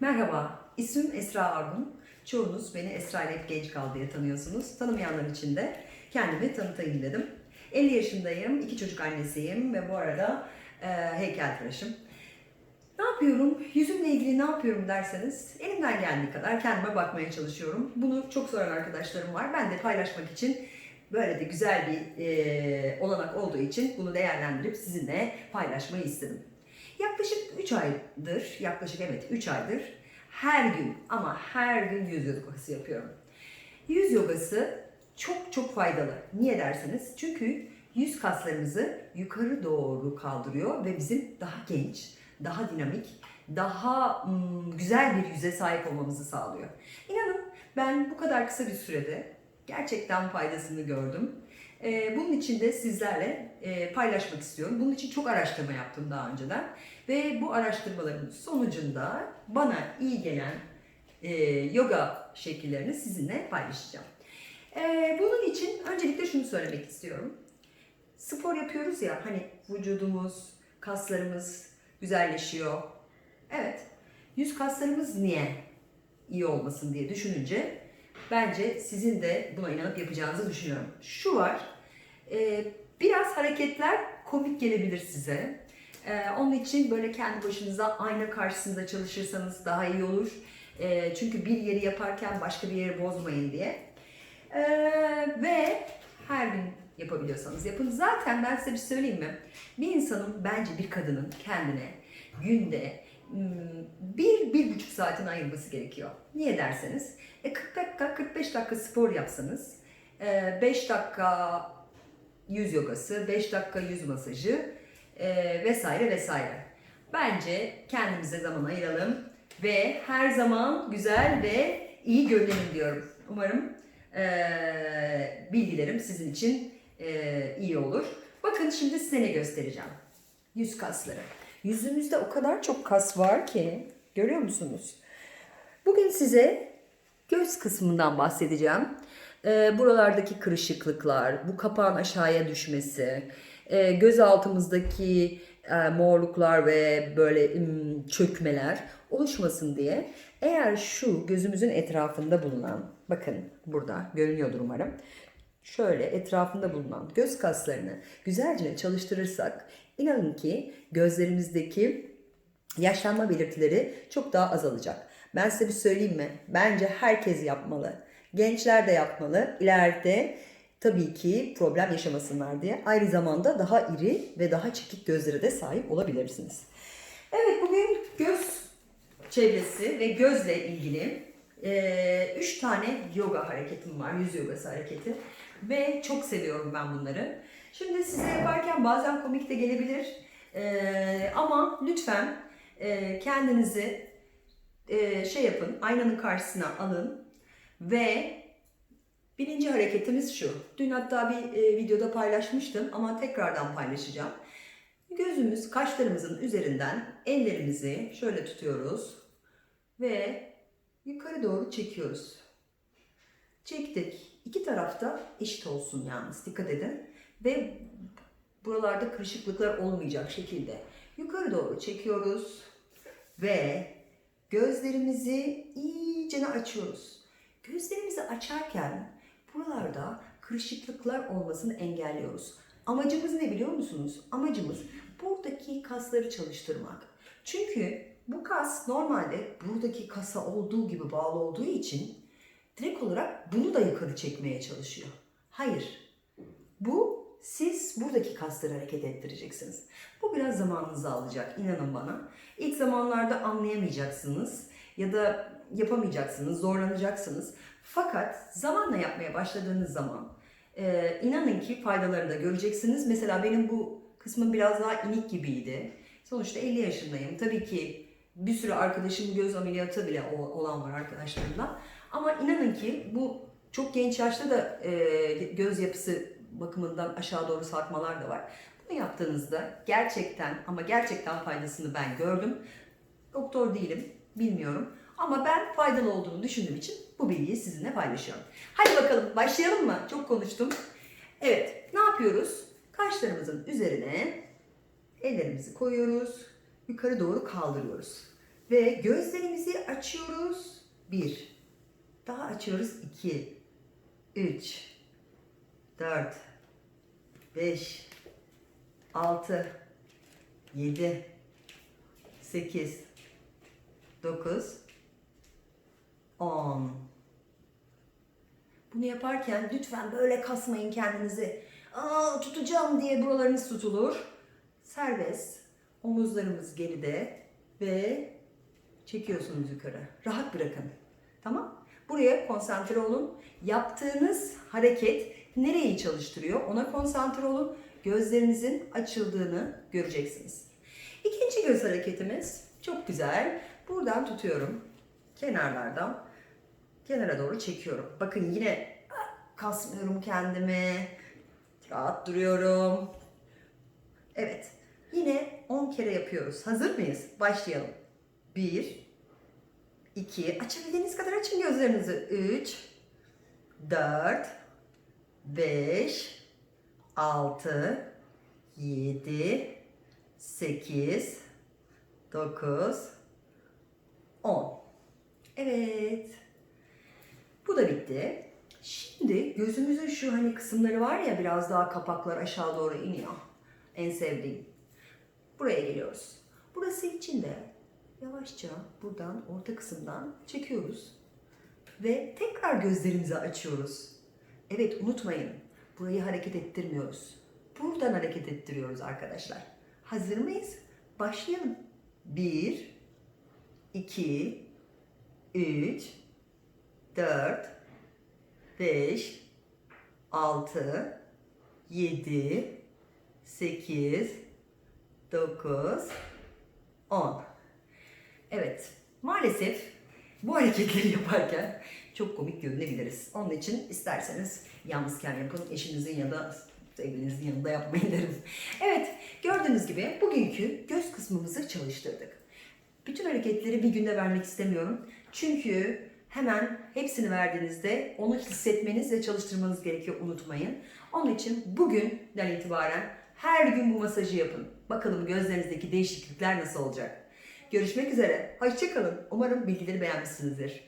Merhaba, ismim Esra Argun. Çoğunuz beni Esra ile hep genç kal diye tanıyorsunuz. Tanımayanlar için de kendimi tanıtayım dedim. 50 yaşındayım, iki çocuk annesiyim ve bu arada e, heykeltıraşım. Ne yapıyorum? Yüzümle ilgili ne yapıyorum derseniz elimden geldiği kadar kendime bakmaya çalışıyorum. Bunu çok soran arkadaşlarım var. Ben de paylaşmak için böyle de güzel bir e, olanak olduğu için bunu değerlendirip sizinle paylaşmayı istedim. Yaklaşık 3 aydır, yaklaşık evet 3 aydır her gün ama her gün yüz yogası yapıyorum. Yüz yogası çok çok faydalı. Niye derseniz? Çünkü yüz kaslarımızı yukarı doğru kaldırıyor ve bizim daha genç, daha dinamik, daha güzel bir yüze sahip olmamızı sağlıyor. İnanın ben bu kadar kısa bir sürede gerçekten faydasını gördüm. Ee, bunun için de sizlerle e, paylaşmak istiyorum. Bunun için çok araştırma yaptım daha önceden. Ve bu araştırmaların sonucunda bana iyi gelen e, yoga şekillerini sizinle paylaşacağım. Ee, bunun için öncelikle şunu söylemek istiyorum. Spor yapıyoruz ya hani vücudumuz, kaslarımız güzelleşiyor. Evet, yüz kaslarımız niye iyi olmasın diye düşününce bence sizin de buna inanıp yapacağınızı düşünüyorum. Şu var, e, biraz hareketler komik gelebilir size. E, onun için böyle kendi başınıza ayna karşısında çalışırsanız daha iyi olur. E, çünkü bir yeri yaparken başka bir yeri bozmayın diye. E, ve her gün yapabiliyorsanız yapın. Zaten ben size bir söyleyeyim mi? Bir insanın bence bir kadının kendine günde bir, bir buçuk saatini ayırması gerekiyor. Niye derseniz, e 40 dakika, 45 dakika spor yapsanız, 5 dakika yüz yogası, 5 dakika yüz masajı e, vesaire vesaire. Bence kendimize zaman ayıralım ve her zaman güzel ve iyi görünelim diyorum. Umarım e, bilgilerim sizin için e, iyi olur. Bakın şimdi size ne göstereceğim. Yüz kasları. Yüzümüzde o kadar çok kas var ki görüyor musunuz? Bugün size göz kısmından bahsedeceğim. Ee, buralardaki kırışıklıklar, bu kapağın aşağıya düşmesi, e, göz altımızdaki e, morluklar ve böyle im, çökmeler oluşmasın diye eğer şu gözümüzün etrafında bulunan, bakın burada görünüyordur umarım, şöyle etrafında bulunan göz kaslarını güzelce çalıştırırsak inanın ki gözlerimizdeki yaşlanma belirtileri çok daha azalacak. Ben size bir söyleyeyim mi? Bence herkes yapmalı. Gençler de yapmalı. İleride tabii ki problem yaşamasınlar diye. Aynı zamanda daha iri ve daha çekik gözlere de sahip olabilirsiniz. Evet bugün göz çevresi ve gözle ilgili 3 tane yoga hareketim var. Yüz yogası hareketi. Ve çok seviyorum ben bunları. Şimdi size yaparken bazen komik de gelebilir. Ee, ama lütfen e, kendinizi e, şey yapın, aynanın karşısına alın ve birinci hareketimiz şu. Dün hatta bir e, videoda paylaşmıştım ama tekrardan paylaşacağım. Gözümüz kaşlarımızın üzerinden ellerimizi şöyle tutuyoruz ve yukarı doğru çekiyoruz. Çektik. İki tarafta eşit olsun yalnız dikkat edin. Ve buralarda kırışıklıklar olmayacak şekilde yukarı doğru çekiyoruz ve gözlerimizi iyice açıyoruz. Gözlerimizi açarken buralarda kırışıklıklar olmasını engelliyoruz. Amacımız ne biliyor musunuz? Amacımız buradaki kasları çalıştırmak. Çünkü bu kas normalde buradaki kasa olduğu gibi bağlı olduğu için direkt olarak bunu da yukarı çekmeye çalışıyor. Hayır. Bu siz buradaki kasları hareket ettireceksiniz. Bu biraz zamanınızı alacak inanın bana. İlk zamanlarda anlayamayacaksınız ya da yapamayacaksınız, zorlanacaksınız. Fakat zamanla yapmaya başladığınız zaman e, inanın ki faydalarını da göreceksiniz. Mesela benim bu kısmım biraz daha inik gibiydi. Sonuçta 50 yaşındayım. Tabii ki bir sürü arkadaşım göz ameliyatı bile olan var arkadaşlarımda. Ama inanın ki bu çok genç yaşta da e, göz yapısı bakımından aşağı doğru sarkmalar da var. Bunu yaptığınızda gerçekten ama gerçekten faydasını ben gördüm. Doktor değilim, bilmiyorum. Ama ben faydalı olduğunu düşündüğüm için bu bilgiyi sizinle paylaşıyorum. Hadi bakalım başlayalım mı? Çok konuştum. Evet, ne yapıyoruz? Kaşlarımızın üzerine ellerimizi koyuyoruz. Yukarı doğru kaldırıyoruz. Ve gözlerimizi açıyoruz. Bir. Daha açıyoruz. iki, Üç. Dört. Beş. Altı. Yedi. Sekiz. Dokuz. On. Bunu yaparken lütfen böyle kasmayın kendinizi. Aa, tutacağım diye buralarınız tutulur. Serbest. Omuzlarımız geride ve çekiyorsunuz yukarı. Rahat bırakın. Tamam? Buraya konsantre olun. Yaptığınız hareket nereyi çalıştırıyor? Ona konsantre olun. Gözlerinizin açıldığını göreceksiniz. İkinci göz hareketimiz çok güzel. Buradan tutuyorum. Kenarlardan kenara doğru çekiyorum. Bakın yine kasmıyorum kendimi. Rahat duruyorum. Evet. Yine 10 kere yapıyoruz. Hazır mıyız? Başlayalım. 1 2 Açabildiğiniz kadar açın gözlerinizi. 3 4 5 6 7 8 9 10 Evet. Bu da bitti. Şimdi gözümüzün şu hani kısımları var ya biraz daha kapaklar aşağı doğru iniyor. En sevdiğim. Buraya geliyoruz. Burası için de yavaşça buradan orta kısımdan çekiyoruz. Ve tekrar gözlerimizi açıyoruz. Evet unutmayın. Burayı hareket ettirmiyoruz. Buradan hareket ettiriyoruz arkadaşlar. Hazır mıyız? Başlayalım. 1 2 3 4 5 6 7 8 9 10 Evet, maalesef bu hareketleri yaparken çok komik görünebiliriz. Onun için isterseniz yalnızken yapın, eşinizin ya da sevgilinizin yanında yapmayın derim. Evet, gördüğünüz gibi bugünkü göz kısmımızı çalıştırdık. Bütün hareketleri bir günde vermek istemiyorum. Çünkü hemen hepsini verdiğinizde onu hissetmeniz ve çalıştırmanız gerekiyor unutmayın. Onun için bugünden itibaren her gün bu masajı yapın. Bakalım gözlerinizdeki değişiklikler nasıl olacak. Görüşmek üzere. Hoşçakalın. Umarım bilgileri beğenmişsinizdir.